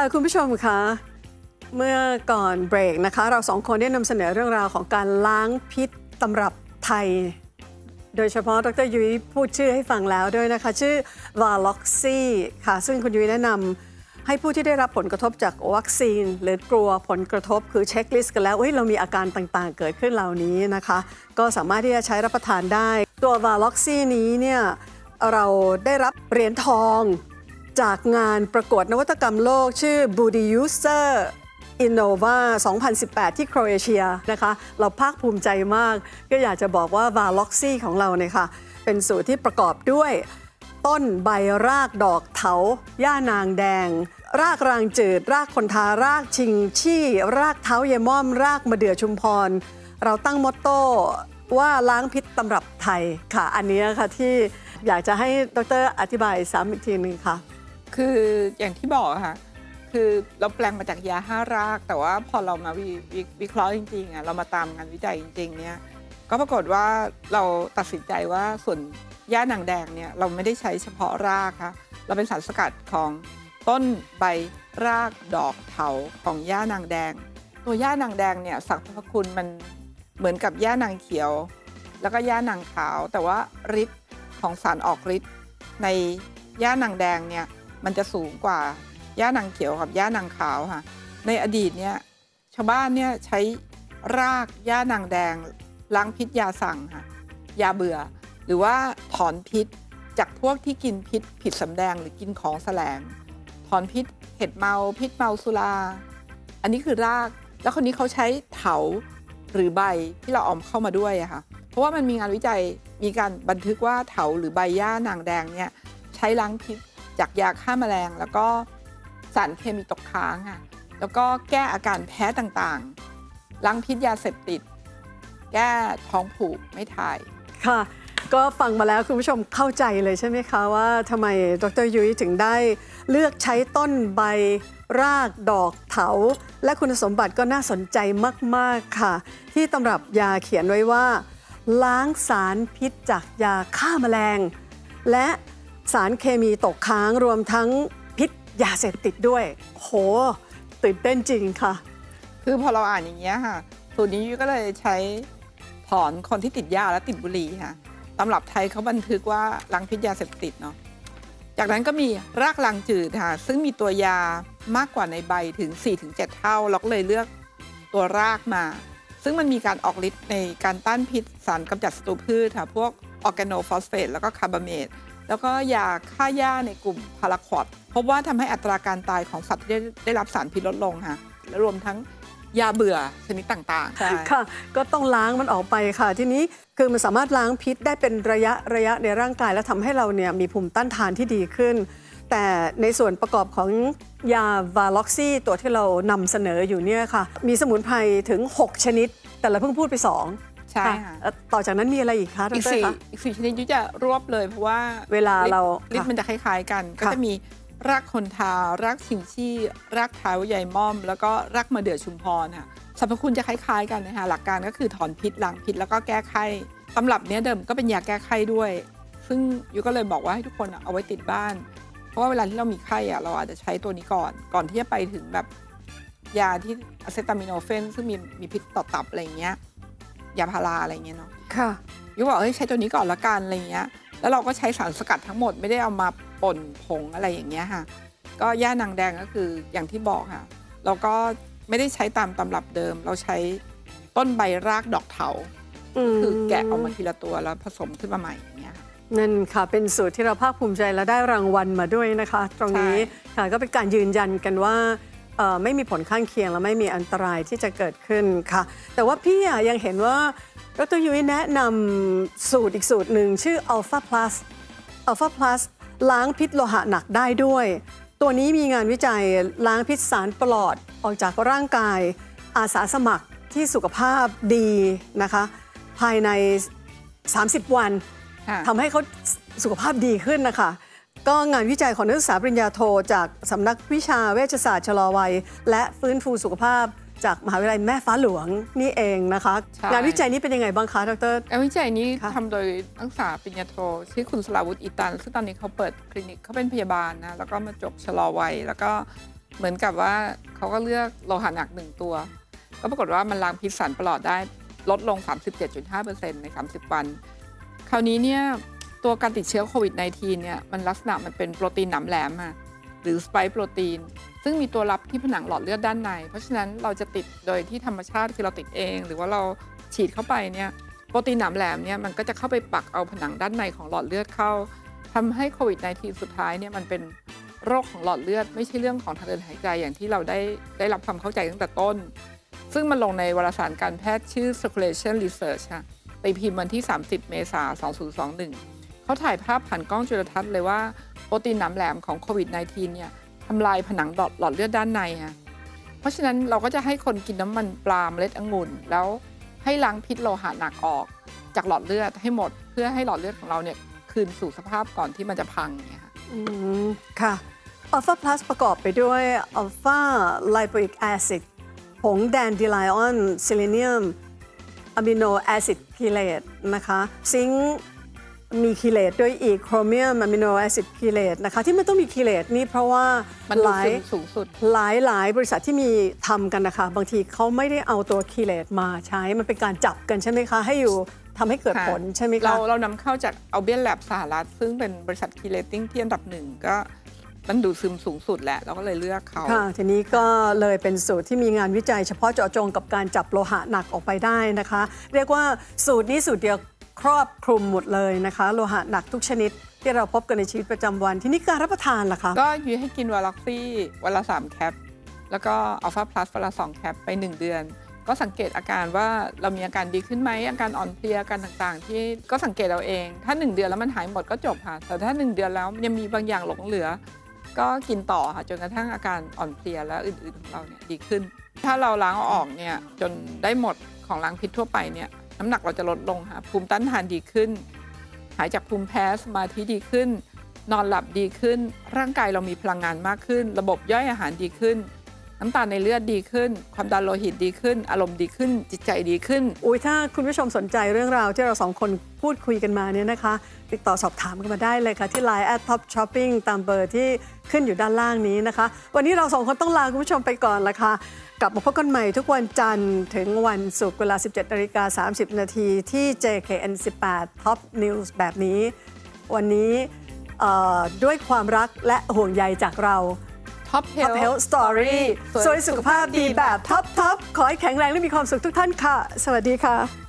ค่ะคุณผู้ชมคะเมื่อก่อนเบรกนะคะ เราสองคนได้นำเสนอเรื่องราวของการล้างพิษตำรับไทย โดยเฉพาะดรยุ้ยพูดชื่อให้ฟังแล้วด้วยนะคะ ชื่อวาล็อกซี่ค่ะ ซึ่งคุณยุ้ยแนะนำให้ผู้ที่ได้รับผลกระทบจากวัคซีน หรือกลัวผลกระทบคือเช็คลิสต์กันแล้วเอ้ยเรามีอาการต่างๆ เกิดขึ้นเหล่านี้นะคะ ก็สามารถที่จะใช้รับประทานได้ ตัววาล็อกซี่นี้เนี่ยเราได้รับเหรียญทอง จากงานประกวดนวัตกรรมโลกชื่อ b u d i User Innova 2018 ที่โครเอเชียนะคะ เราภาคภูมิใจมาก ก็อยากจะบอกว่า v a l o x y ของเราเนี่ยค่ะ เป็นสูตรที่ประกอบด้วย ต้นใบรากดอกเถาย่านางแดง รากรางจืด รากคนทารากชิงชี่ รากเท้าเยม่อม รากมะเดื่อชุมพร เราตั้งมอตโต้ว่าล้างพิษตำรับไทยค่ะ อันนี้ค่ะที่อยากจะให้ดรอธิบายซ้ำอีกทีหนึ่งค่ะ คืออย่างที่บอกอะค่ะ คือเราแปลงมาจากยาห้าราก แต่ว่าพอเรามาวิววิเคราะห์จริงๆอะเรามาตามงานวิจัยจริง ๆ เนี่ย ก็ปรากฏว่าเราตัดสินใจว่าส่วนย่านางแดงเนี่ยเราไม่ได้ใช้เฉพาะรากค่ะ เราเป็นสารสกัดของต้นใบรากดอกเถาของย่านางแดง ตัวย่านางแดงเนี่ยสรรพคุณมันเหมือนกับย่านางเขียว แล้วก็ย่านางขาว แต่ว่าฤทธิ์ของสารออกฤทธิ์ในย่านางแดงเนี่ย มันจะสูงกว่าย่านางเขียวกับย่านางขาวค่ะ ในอดีตเนี่ยชาวบ้านเนี่ยใช้รากย่านางแดงล้างพิษยาสั่งค่ะยาเบื่อ หรือว่าถอนพิษจากพวกที่กินพิษผิดสำแดงหรือกินของแสลง ถอนพิษเห็ดเมาพิษเมาสุรา อันนี้คือราก แล้วคนนี้เขาใช้เถาหรือใบที่เราออมเข้ามาด้วยอะค่ะ เพราะว่ามันมีงานวิจัยมีการบันทึกว่าเถาหรือใบหญ้านางแดงเนี่ยใช้ล้างพิษ จากยาฆ่าแมลง แล้วก็สารเคมีตกค้างค่ะแล้วก็แก้อาการแพ้ต่างๆล้างพิษยาเสพติด แก้ท้องผูกไม่ถ่าย ค่ะ ก็ฟังมาแล้วคุณผู้ชมเข้าใจเลยใช่ไหมคะ ว่าทำไมดรยุ้ยถึงได้เลือกใช้ต้นใบรากดอกเถา และคุณสมบัติก็น่าสนใจมาก ๆ ค่ะ ที่ตำรับยาเขียนไว้ว่า ล้างสารพิษจากยาฆ่าแมลง และ สารเคมีตกค้างรวมทั้งพิษยาเสพติดด้วย โห ตื่นเต้นจริงค่ะ คือพอเราอ่านอย่างเงี้ยค่ะสูตรนี้ยุ้ยก็เลยใช้ถอนคนที่ติดยาและติดบุหรี่ค่ะตำรับไทยเขาบันทึกว่าล้างพิษยาเสพติดเนาะจากนั้นก็มีรากลังจืดค่ะ ซึ่งมีตัวยามากกว่าในใบถึง 4-7 เท่า เราก็เลยเลือกตัวรากมา ซึ่งมันมีการออกฤทธิ์ในการต้านพิษสารกำจัดศัตรูพืชค่ะ พวกออร์แกโนฟอสเฟตแล้วก็คาร์บาเมต แล้วก็ยาฆ่าหญ้าในกลุ่มพาราควอดพบว่าทำให้อัตราการตายของสัตว์ที่ได้ได้รับสารพิษลดลงค่ะและรวมทั้งยาเบื่อชนิดต่างๆค่ะ ก็ต้องล้างมันออกไปค่ะ ทีนี้คือมันสามารถล้างพิษได้เป็นระยะระยะในร่างกาย และทำให้เราเนี่ยมีภูมิต้านทานที่ดีขึ้น แต่ในส่วนประกอบของยาวาล็อกซี่ตัวที่เรานำเสนออยู่เนี่ยค่ะ มีสมุนไพรถึง 6 ชนิด แต่เราเพิ่งพูดไป 2 ใช่ค่ะต่อจากนั้นมีอะไรอีกคะดอีกรสี่คะ อีกสี่ชนิดยุ้ยจะรวบเลยเพราะว่าเวลาเราฤทค่ะธิ์มันจะคล้ายๆกัน ก็ค่ะ จะมีรากคนทารากชิงชี่รากเท้าใหญ่ม่อม แล้วก็รากมะเดื่อชุมพรค่ะสรรพคุณจะคล้ายๆกันนะคะหลักการก็คือถอนพิษล้างพิษแล้วก็แก้ไข้ตำรับเนี้ยเดิมก็เป็นยาแก้ไข้ด้วย ซึ่งยุ้ยก็เลยบอกว่าให้ทุกคนอะเอาไว้ติดบ้าน เพราะว่าเวลาที่เรามีไข้อะเราอาจจะใช้ตัวนี้ก่อน ก่อนที่จะไปถึงแบบยาที่อะเซตามิโนเฟนซึ่งมีมีพิษต่อตับอะไรอย่างเงี้ย ยาพาราอะไรอย่างเงี้ยเนาะค่ะยุบอกเฮ้ยใช้ตัวนี้ก่อนละกันอะไรเงี้ยแล้วเราก็ใช้สารสกัดทั้งหมดไม่ได้เอามาป่นผงอะไรอย่างเงี้ยค่ะ ก็ย่านางแดงก็คืออย่างที่บอกค่ะ เราก็ไม่ได้ใช้ตามตำรับเดิม เราใช้ต้นใบรากดอกเถาคือแกะออกมาทีละตัวแล้วผสมขึ้นมาใหม่อย่างเงี้ยค่ะนั่นค่ะ เป็นสูตรที่เราภาคภูมิใจและได้รางวัลมาด้วยนะคะ ตรงนี้ใช่ค่ะก็เป็นการยืนยันกันว่า เอ่อไม่มีผลข้างเคียงและไม่มีอันตรายที่จะเกิดขึ้นค่ะ แต่ว่าพี่อะยังเห็นว่าดรยุ้ยแนะนำสูตรอีกสูตรหนึ่งชื่อ Alpha Plus Alpha Plus ล้างพิษโลหะหนักได้ด้วย ตัวนี้มีงานวิจัยล้างพิษสารปลอดออกจากร่างกาย อาสาสมัครที่สุขภาพดีนะคะ ภายใน 30 วันค่ะ ทำให้เขาสุขภาพดีขึ้นนะคะ ก็งานวิจัยของนักศึกษาปริญญาโท จากสำนักวิชาเวชศาสตร์ชะลอวัย และฟื้นฟูสุขภาพจากมหาวิทยาลัยแม่ฟ้าหลวงนี่เองนะคะ ใช่ งานวิจัยนี้เป็นยังไงบ้างคะดร งานวิจัยนี้ค่ะ ทำโดยนักศึกษาปริญญาโทชื่อคุณสลาวุฒิอิตัน ซึ่งตอนนี้เขาเปิดคลินิกเขาเป็นพยาบาลนะ แล้วก็มาจบชะลอวัย แล้วก็เหมือนกับว่าเขาก็เลือกโลหะหนักหนึ่งตัว ก็ปรากฏว่ามันล้างพิษสารประหลอดได้ลดลง 37.5%ใน 30 วัน คราวนี้เนี่ย ตัวการติดเชื้อโควิด -19 เนี่ยมันลักษณะมันเป็นโปรตีนหนำแหลมอะหรือสไปค์โปรตีน ซึ่งมีตัวรับที่ผนังหลอดเลือดด้านใน เพราะฉะนั้นเราจะติดโดยที่ธรรมชาติคือเราติดเอง หรือว่าเราฉีดเข้าไปเนี่ยโปรตีนหนำแหลมเนี่ยมันก็จะเข้าไปปักเอาผนังด้านในของหลอดเลือดเข้าทำให้โควิด -19 สุดท้ายเนี่ยมันเป็นโรคของหลอดเลือด ไม่ใช่เรื่องของทางเดินหายใจอย่างที่เราได้ได้รับความเข้าใจตั้งแต่ต้น ซึ่งมันลงในวารสารการแพทย์ชื่อ Circulation Research ค่ะตีพิมพ์วันที่ 30 เมษายน2021 เขาถ่ายภาพผ่านกล้องจุลทรรศน์เลยว่าโปรตีนหนามแหลมของโควิด -19 เนี่ยทำลายผนังหลอดหลอดเลือดด้านในค่ะเพราะฉะนั้นเราก็จะให้คนกินน้ำมันปลาเมล็ดองุ่น แล้วให้ล้างพิษโลหะหนักออกจากหลอดเลือดให้หมด เพื่อให้หลอดเลือดของเราเนี่ยคืนสู่สภาพก่อนที่มันจะพังเนี่ยค่ะอืมค่ะอัลฟาพลัสประกอบไปด้วยอัลฟาไลโปอิกแอซิดผงแดนดิไลออนซิลิเนียมอะมิโนแอซิดคีเลตนะคะ ซิงค์ มีคีเลตด้วยอีกโครเมียมอะมิโนแอซิดคีเลตนะคะที่ไม่ต้องมีคีเลตนี่เพราะว่ามันหดูลายดซึมสูงสุด หลายหลายบริษัทที่มีทำกันนะคะ บางทีเขาไม่ได้เอาตัวคีเลตมาใช้มันเป็นการจับกันใช่ไหมคะ ให้อยู่ทำให้เกิดค่ะผลใช่ไหมคะ เราเรานำเข้าจากเอาเบียนแลบสหรัฐ ซึ่งเป็นบริษัทคีเลติ้งที่อันดับหนึ่งก็มันดูดซึมสูงสุดแหละเราก็เลยเลือกเขา ค่ะทีนี้ก็เลยเป็นสูตรที่มีงานวิจัยเฉพาะเจาะจงกับการจับโลหะหนักออกไปได้นะคะ เรียกว่าสูตรนี้สูตรเดียว ครอบคลุมหมดเลยนะคะ โลหะหนักทุกชนิดที่เราพบกันในชีวิตประจำวัน ทีนี้การรับประทานล่ะคะ ก็ยุ้ยให้กินวาล็อกซี่วันละ 3 แคป แล้วก็อัลฟาพลัสวันละ 2 แคปไป 1 เดือน ก็สังเกตอาการว่าเรามีอาการดีขึ้นไหมอาการอ่อนเพลียอาการต่างๆ ที่ก็สังเกตเราเอง ถ้า 1 เดือนแล้วมันหายหมดก็จบค่ะแต่ถ้า 1 เดือนแล้วยังมีบางอย่างหลงเหลือ ก็กินต่อค่ะจนกระทั่งอาการอ่อนเพลียและอื่นๆของเราเนี่ยดีขึ้น ถ้าเราล้างเอาออกเนี่ยจนได้หมดของล้างพิษทั่วไปเนี่ย น้ำหนักเราจะลดลงค่ะภูมิต้านทานดีขึ้น หายจากภูมิแพ้สมาธิดีขึ้น นอนหลับดีขึ้น ร่างกายเรามีพลังงานมากขึ้น ระบบย่อยอาหารดีขึ้น น้ำตาลในเลือดดีขึ้น ความดันโลหิตดีขึ้น อารมณ์ดีขึ้น จิตใจดีขึ้น อุ้ยถ้าคุณผู้ชมสนใจเรื่องราวที่เราสองคนพูดคุยกันมาเนี่ยนะคะ ติดต่อสอบถามกันมาได้เลยค่ะที่ Line at Top Shopping ตามเบอร์ที่ขึ้นอยู่ด้านล่างนี้นะคะ วันนี้เราสองคนต้องลาคุณผู้ชมไปก่อนละค่ะ กลับมาพบกันใหม่ทุกวันจันทร์ถึงวันศุกร์เวลา 17นาฬิกา30 นาทีที่ JKN 18 Top News แบบนี้ วันนี้เอ่อด้วยความรักและห่วงใยจากเรา Top Top Health Health Story สวยสุขภาพดีแบบท็อปทอปขอให้แข็งแรงและมีความสุขทุกท่านค่ะ สวัสดีค่ะ